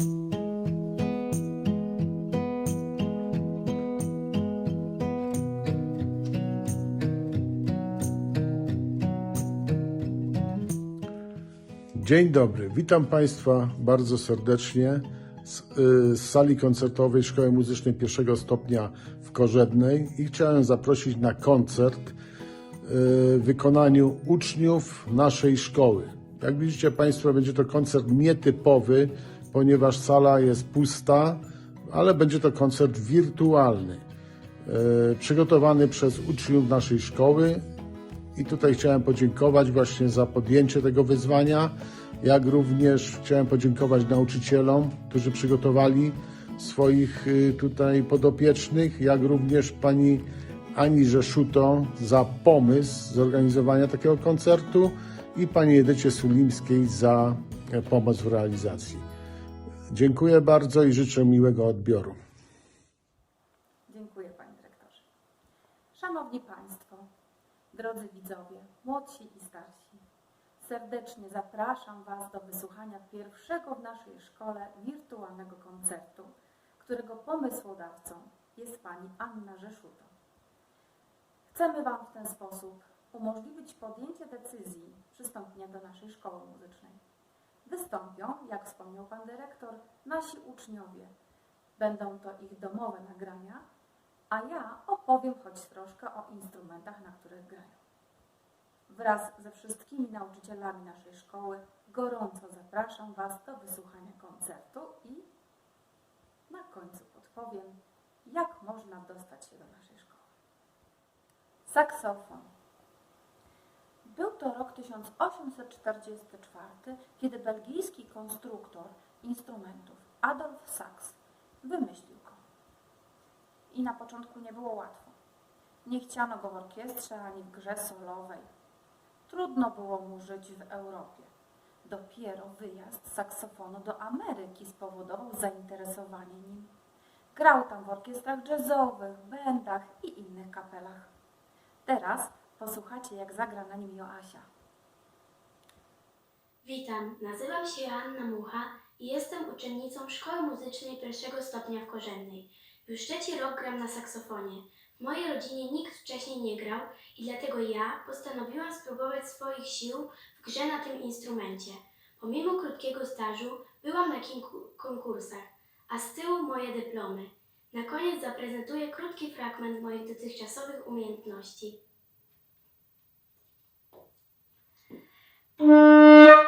Dzień dobry, witam Państwa bardzo serdecznie z, y, z sali koncertowej Szkoły Muzycznej pierwszego stopnia w Korzednej i chciałem zaprosić na koncert y, w wykonaniu uczniów naszej szkoły. Jak widzicie Państwo, będzie to koncert nietypowy, ponieważ sala jest pusta, ale będzie to koncert wirtualny, y, przygotowany przez uczniów naszej szkoły i tutaj chciałem podziękować właśnie za podjęcie tego wyzwania, jak również chciałem podziękować nauczycielom, którzy przygotowali swoich y, tutaj podopiecznych, jak również pani Ani Rzeszuto za pomysł zorganizowania takiego koncertu i pani Edycie Sulimskiej za e, pomoc w realizacji. Dziękuję bardzo i życzę miłego odbioru. Dziękuję Panie Dyrektorze. Szanowni Państwo, drodzy widzowie, młodsi i starsi, serdecznie zapraszam Was do wysłuchania pierwszego w naszej szkole wirtualnego koncertu, którego pomysłodawcą jest Pani Anna Rzeszuto. Chcemy Wam w ten sposób umożliwić podjęcie decyzji przystąpienia do naszej szkoły muzycznej. Wystąpią, jak wspomniał Pan Dyrektor, nasi uczniowie. Będą to ich domowe nagrania, a ja opowiem choć troszkę o instrumentach, na których grają. Wraz ze wszystkimi nauczycielami naszej szkoły gorąco zapraszam Was do wysłuchania koncertu i na końcu podpowiem, jak można dostać się do naszej szkoły. Saksofon. Był to rok 1844, kiedy belgijski konstruktor instrumentów Adolf Sachs wymyślił go. I na początku nie było łatwo. Nie chciano go w orkiestrze ani w grze solowej. Trudno było mu żyć w Europie. Dopiero wyjazd saksofonu do Ameryki spowodował zainteresowanie nim. Grał tam w orkiestrach jazzowych, bendach i innych kapelach. Teraz posłuchacie, jak zagra na nim Joasia. Witam, nazywam się Joanna Mucha i jestem uczennicą Szkoły Muzycznej pierwszego stopnia w Korzennej. Już trzeci rok gram na saksofonie. W mojej rodzinie nikt wcześniej nie grał i dlatego ja postanowiłam spróbować swoich sił w grze na tym instrumencie. Pomimo krótkiego stażu byłam na kilku konkursach, a z tyłu moje dyplomy. Na koniec zaprezentuję krótki fragment moich dotychczasowych umiejętności. Pozdrawiam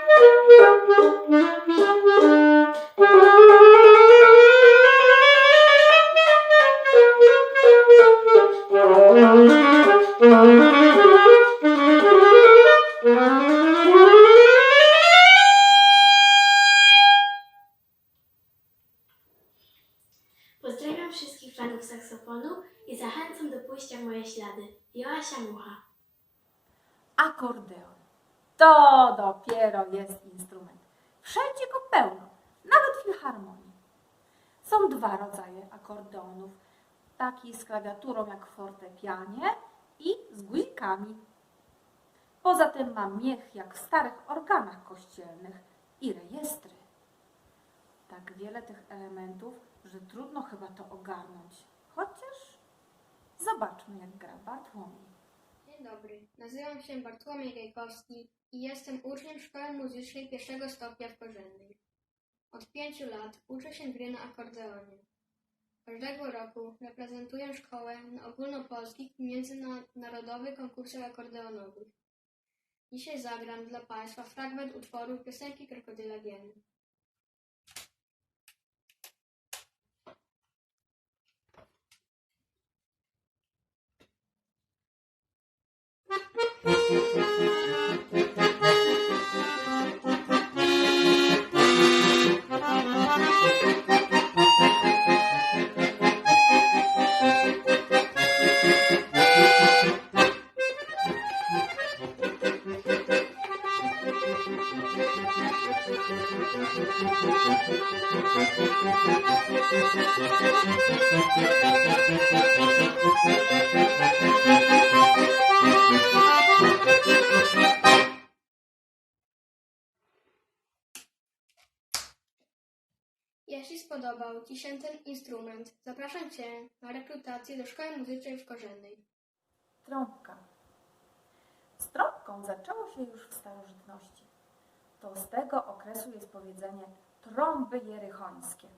jest instrument. Wszędzie go pełno, nawet w filharmonii. Są dwa rodzaje akordeonów. Taki z klawiaturą jak w fortepianie i z guzikami. Poza tym ma miech jak w starych organach kościelnych i rejestry. Tak wiele tych elementów, że trudno chyba to ogarnąć. Chociaż zobaczmy jak gra Bartłomiej. Dzień dobry, nazywam się Bartłomiej Gajkowski i jestem uczniem szkoły muzycznej pierwszego stopnia w Korzennej. Od pięciu lat uczę się gry na akordeonie. Każdego roku reprezentuję szkołę na ogólnopolskich i międzynarodowych konkursach akordeonowych. Dzisiaj zagram dla Państwa fragment utworu piosenki Krokodyla Gieny. Thank spodobał Ci się ten instrument, zapraszam Cię na rekrutację do Szkoły Muzycznej w Korzennej. Trąbka. Z trąbką zaczęło się już w starożytności. To z tego okresu jest powiedzenie trąby jerychońskie.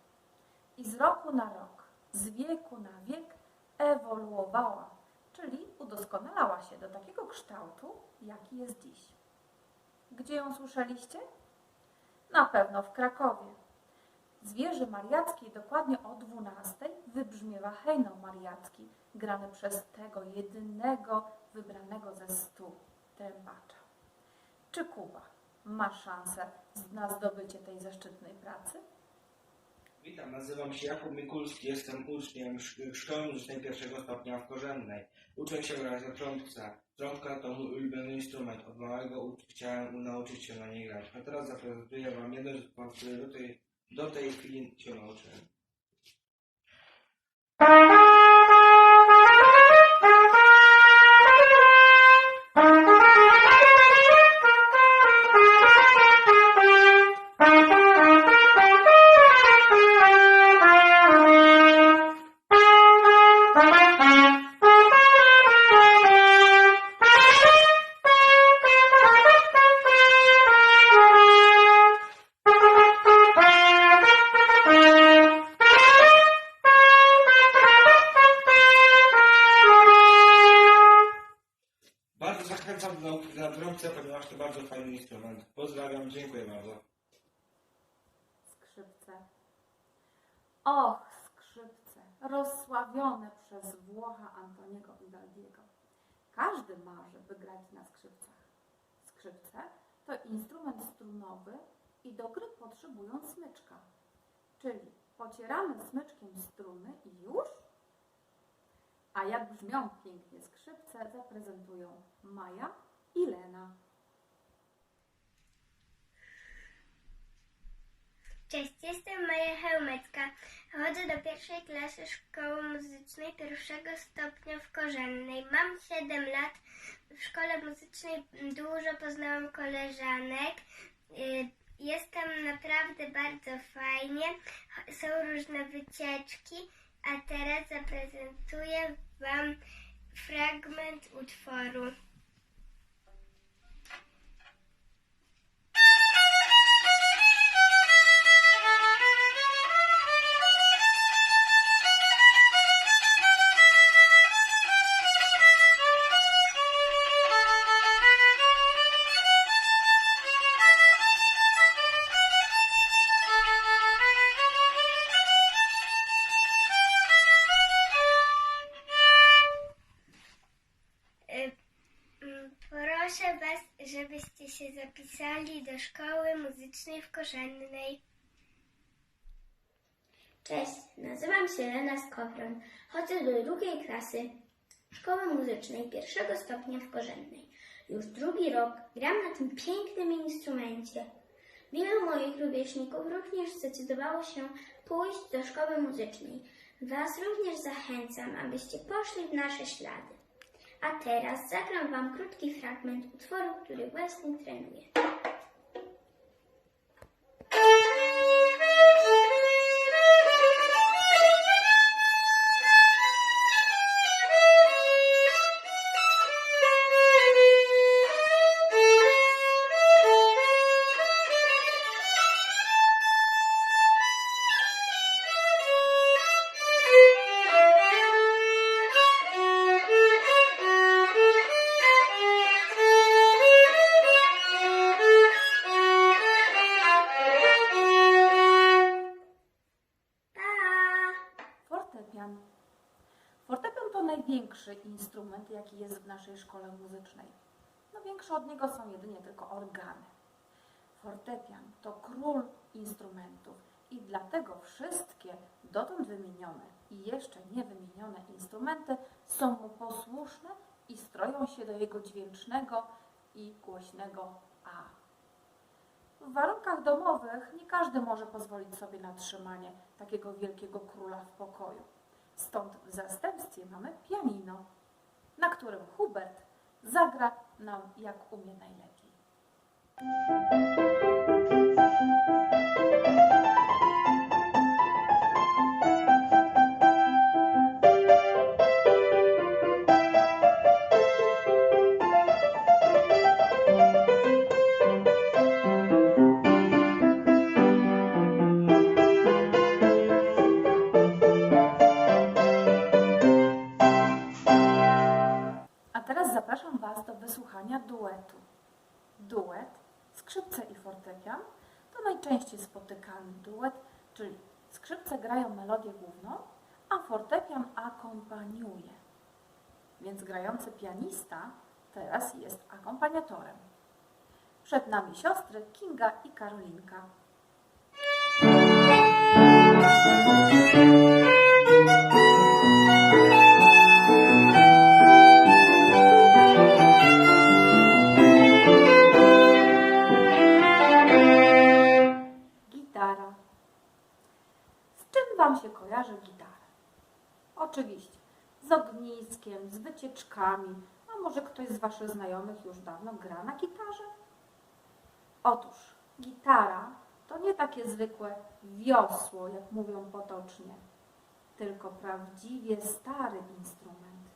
I z roku na rok, z wieku na wiek ewoluowała, czyli udoskonalała się do takiego kształtu, jaki jest dziś. Gdzie ją słyszeliście? Na pewno w Krakowie. Z wieży mariackiej dokładnie o 12 wybrzmiewa hejnał mariacki, grany przez tego jedynego wybranego ze stu trębacza. Czy Kuba ma szansę na zdobycie tej zaszczytnej pracy? Witam, nazywam się Jakub Mikulski, jestem uczniem Sz- Szkoły Muzycznej pierwszego stopnia w Korzennej. Uczę się grać na trąbce. Trąbka to mój ulubiony instrument. Od małego chciałem nauczyć się na niej grać. A teraz zaprezentuję Wam jeden z utworów, który do tej, do tej chwili się nauczyłem. Bardzo fajny instrument. Pozdrawiam, dziękuję bardzo. Skrzypce. Och, skrzypce, rozsławione przez Włocha Antoniego Vivaldiego. Każdy marzy, by grać na skrzypcach. Skrzypce to instrument strunowy i do gry potrzebują smyczka. Czyli pocieramy smyczkiem struny i już? A jak brzmią pięknie skrzypce, zaprezentują Maja i Lena. Cześć, jestem Maja Hełmecka. Chodzę do pierwszej klasy Szkoły Muzycznej pierwszego stopnia w Korzennej. Mam 7 lat. W szkole muzycznej dużo poznałam koleżanek. Y, Jestem naprawdę bardzo fajnie. Są różne wycieczki, a teraz zaprezentuję Wam fragment utworu. Się zapisali do szkoły muzycznej w Korzennej. Cześć, nazywam się Lena Skowron. Chodzę do drugiej klasy Szkoły Muzycznej pierwszego stopnia w Korzennej. Już drugi rok gram na tym pięknym instrumencie. Wielu moich rówieśników również zdecydowało się pójść do szkoły muzycznej. Was również zachęcam, abyście poszli w nasze ślady. A teraz zagram Wam krótki fragment utworu, który właśnie trenuję. Jaki jest w naszej szkole muzycznej. No większe od niego są jedynie tylko organy. Fortepian to król instrumentów i dlatego wszystkie dotąd wymienione i jeszcze nie wymienione instrumenty są mu posłuszne i stroją się do jego dźwięcznego i głośnego A. W warunkach domowych nie każdy może pozwolić sobie na trzymanie takiego wielkiego króla w pokoju. Stąd w zastępstwie mamy pianino, na którym Hubert zagra nam jak umie najlepiej. Duet, czyli skrzypce grają melodię główną, a fortepian akompaniuje. Więc grający pianista teraz jest akompaniatorem. Przed nami siostry Kinga i Karolinka. Z wycieczkami, a może ktoś z Waszych znajomych już dawno gra na gitarze? Otóż gitara to nie takie zwykłe wiosło, jak mówią potocznie, tylko prawdziwie stary instrument,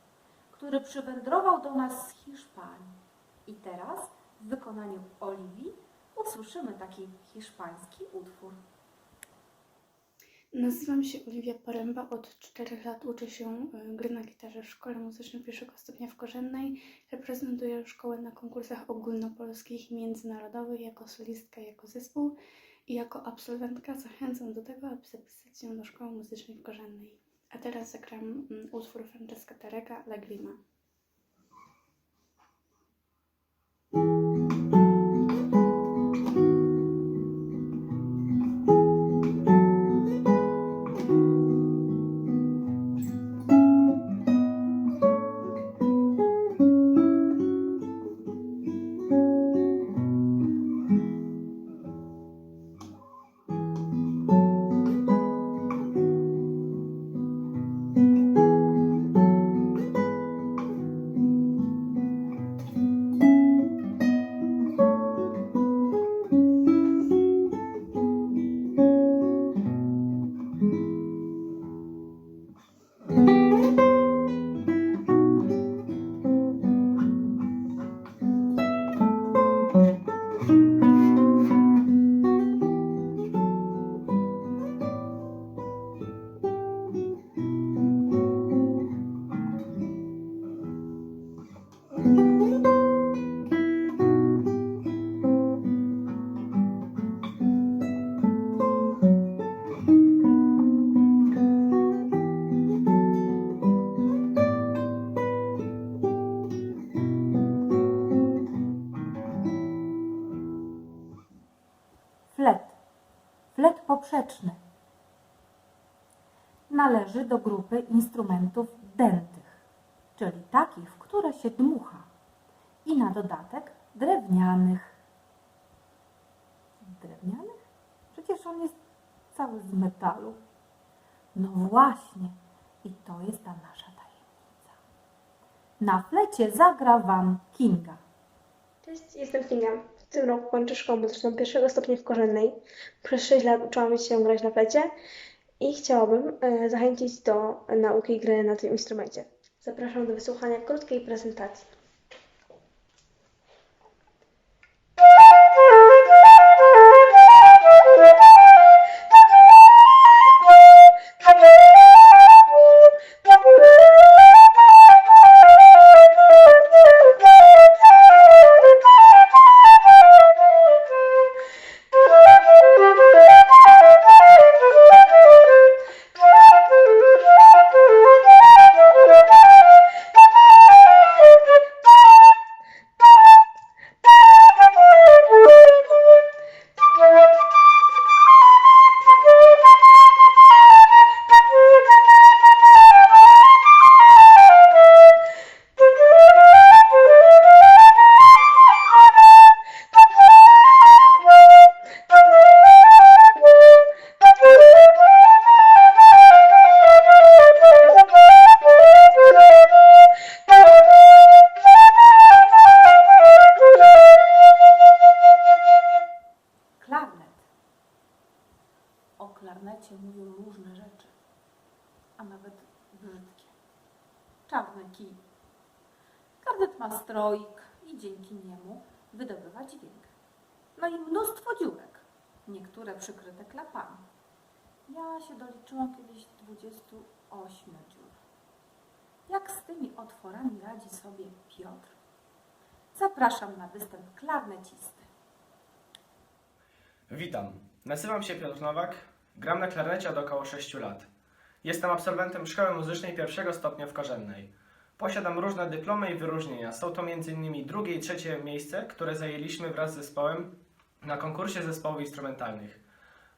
który przywędrował do nas z Hiszpanii. I teraz w wykonaniu Oliwii usłyszymy taki hiszpański utwór. Nazywam się Oliwia Poręba. Od 4 lat uczę się e, gry na gitarze w Szkole Muzycznej pierwszego stopnia w Korzennej. Reprezentuję szkołę na konkursach ogólnopolskich i międzynarodowych jako solistka, jako zespół i jako absolwentka zachęcam do tego, aby zapisać się do Szkoły Muzycznej w Korzennej. A teraz zagram mm, utwór Francesca Tareka Lagrima. Flet. Poprzeczny. Należy do grupy instrumentów dętych, czyli takich, w które się dmucha. I na dodatek drewnianych. Drewnianych? Przecież on jest cały z metalu. No właśnie, i to jest ta nasza tajemnica. Na flecie zagra Wam Kinga. Cześć, jestem Kinga. W tym roku kończę szkołę muzyczną pierwszego stopnia w Korzennej. Przez 6 lat uczyłam się grać na flecie i chciałabym e, zachęcić do nauki gry na tym instrumencie. Zapraszam do wysłuchania krótkiej prezentacji. Stroik i dzięki niemu wydobywa dźwięk. No i mnóstwo dziurek, niektóre przykryte klapami. Ja się doliczyłam kiedyś 28 dziur. Jak z tymi otworami radzi sobie Piotr? Zapraszam na występ klarnecisty. Witam. Nazywam się Piotr Nowak. Gram na klarnecie od około 6 lat. Jestem absolwentem Szkoły Muzycznej pierwszego stopnia w Korzennej. Posiadam różne dyplomy i wyróżnienia. Są to m.in. drugie i trzecie miejsce, które zajęliśmy wraz z zespołem na konkursie zespołów instrumentalnych.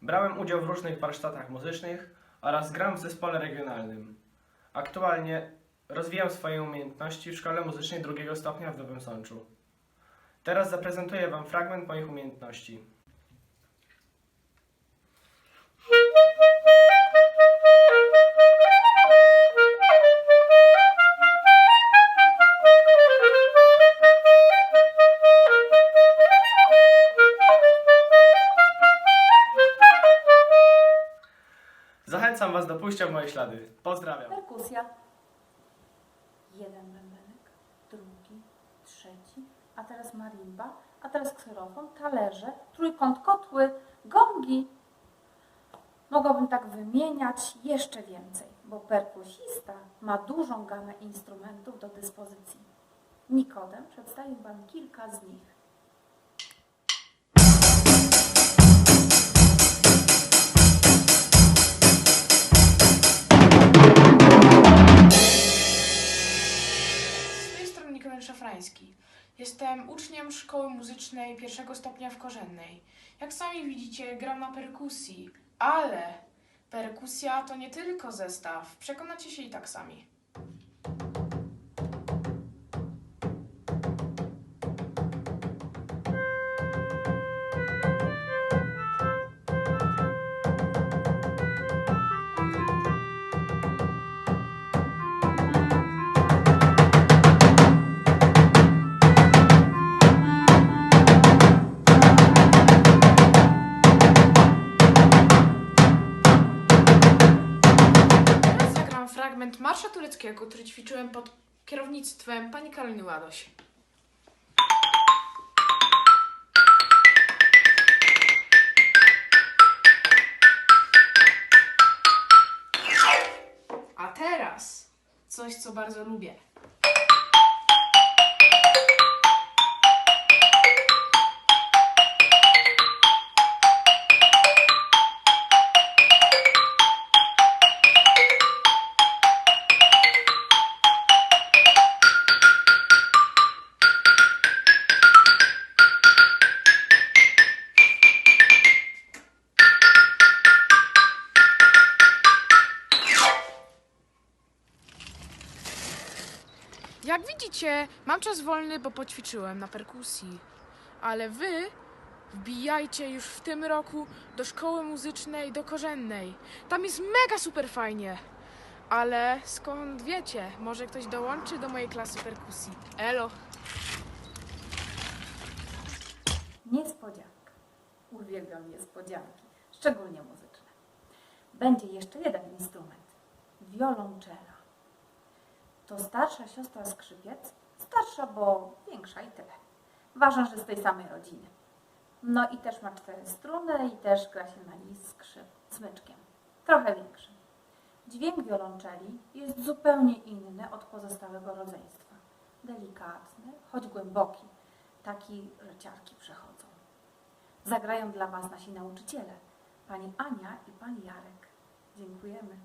Brałem udział w różnych warsztatach muzycznych oraz gram w zespole regionalnym. Aktualnie rozwijam swoje umiejętności w Szkole Muzycznej drugiego stopnia w Nowym Sączu. Teraz zaprezentuję Wam fragment moich umiejętności. Moje ślady. Pozdrawiam. Perkusja. Jeden bębenek, drugi, trzeci, a teraz marimba, a teraz kserofon, talerze, trójkąt kotły, gongi. Mogłabym tak wymieniać jeszcze więcej, bo perkusista ma dużą gamę instrumentów do dyspozycji. Nikodem przedstawił Wam kilka z nich. Jestem uczniem szkoły muzycznej pierwszego stopnia w Korzennej. Jak sami widzicie, gram na perkusji, ale perkusja to nie tylko zestaw. Przekonacie się i tak sami. Fragment marsza tureckiego, który ćwiczyłem pod kierownictwem pani Karoliny Ładoś. A teraz coś, co bardzo lubię. Jak widzicie, mam czas wolny, bo poćwiczyłem na perkusji. Ale wy wbijajcie już w tym roku do szkoły muzycznej do korzennej. Tam jest mega super fajnie. Ale skąd wiecie, może ktoś dołączy do mojej klasy perkusji. Elo! Niespodzianka. Uwielbiam niespodzianki, szczególnie muzyczne. Będzie jeszcze jeden instrument. Wiolonczela. To starsza siostra skrzypiec. Starsza, bo większa i tyle. Ważne, że z tej samej rodziny. No i też ma cztery struny i też gra się na niej skrzyp, smyczkiem. Trochę większym. Dźwięk wiolonczeli jest zupełnie inny od pozostałego rodzeństwa. Delikatny, choć głęboki. Taki, że ciarki przechodzą. Zagrają dla Was nasi nauczyciele, Pani Ania i Pan Jarek. Dziękujemy.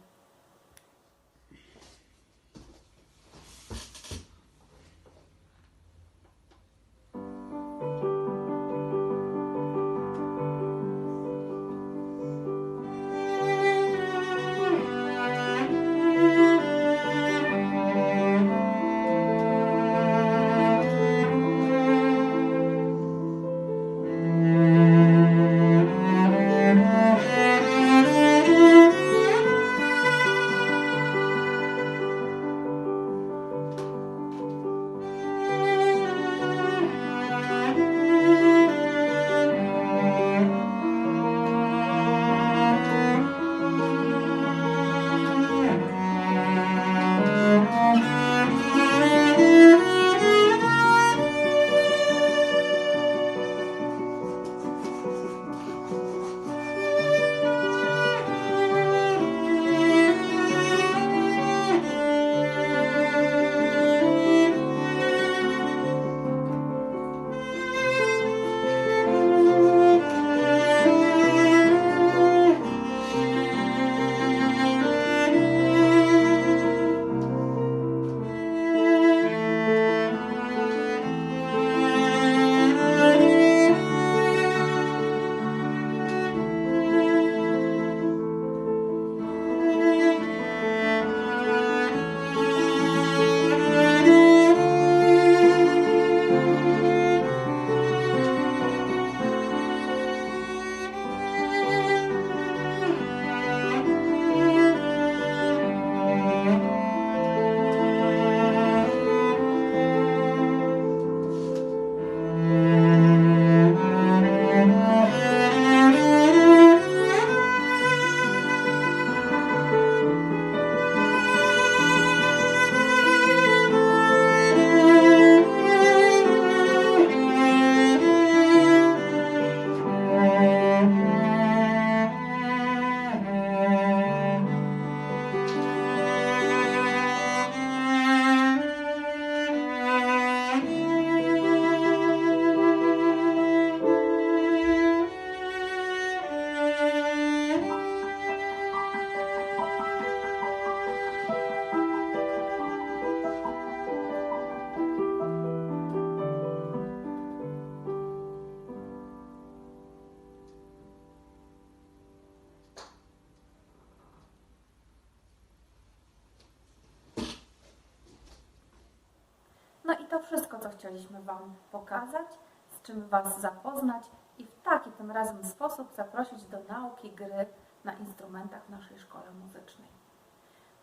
Wszystko, co chcieliśmy Wam pokazać, z czym Was zapoznać i w taki tym razem sposób zaprosić do nauki gry na instrumentach w naszej szkole muzycznej.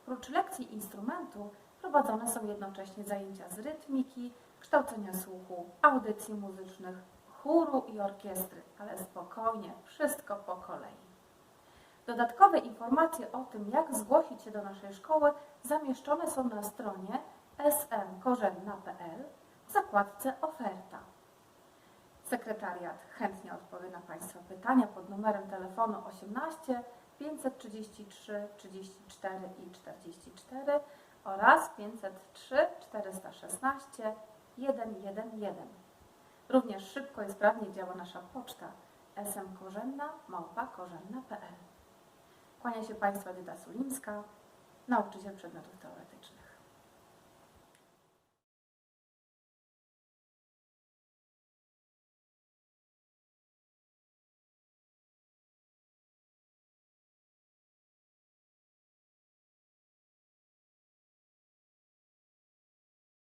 Prócz lekcji instrumentu prowadzone są jednocześnie zajęcia z rytmiki, kształcenia słuchu, audycji muzycznych, chóru i orkiestry, ale spokojnie, wszystko po kolei. Dodatkowe informacje o tym, jak zgłosić się do naszej szkoły, zamieszczone są na stronie smkorzenna.pl w zakładce Oferta. Sekretariat chętnie odpowie na Państwa pytania pod numerem telefonu 18 533 34 i 44 oraz 503 416 111. Również szybko i sprawnie działa nasza poczta smkorzenna.małpa.korzenna.pl Kłania się Państwa Dyda Sulińska, nauczyciel przedmiotów teoretycznych.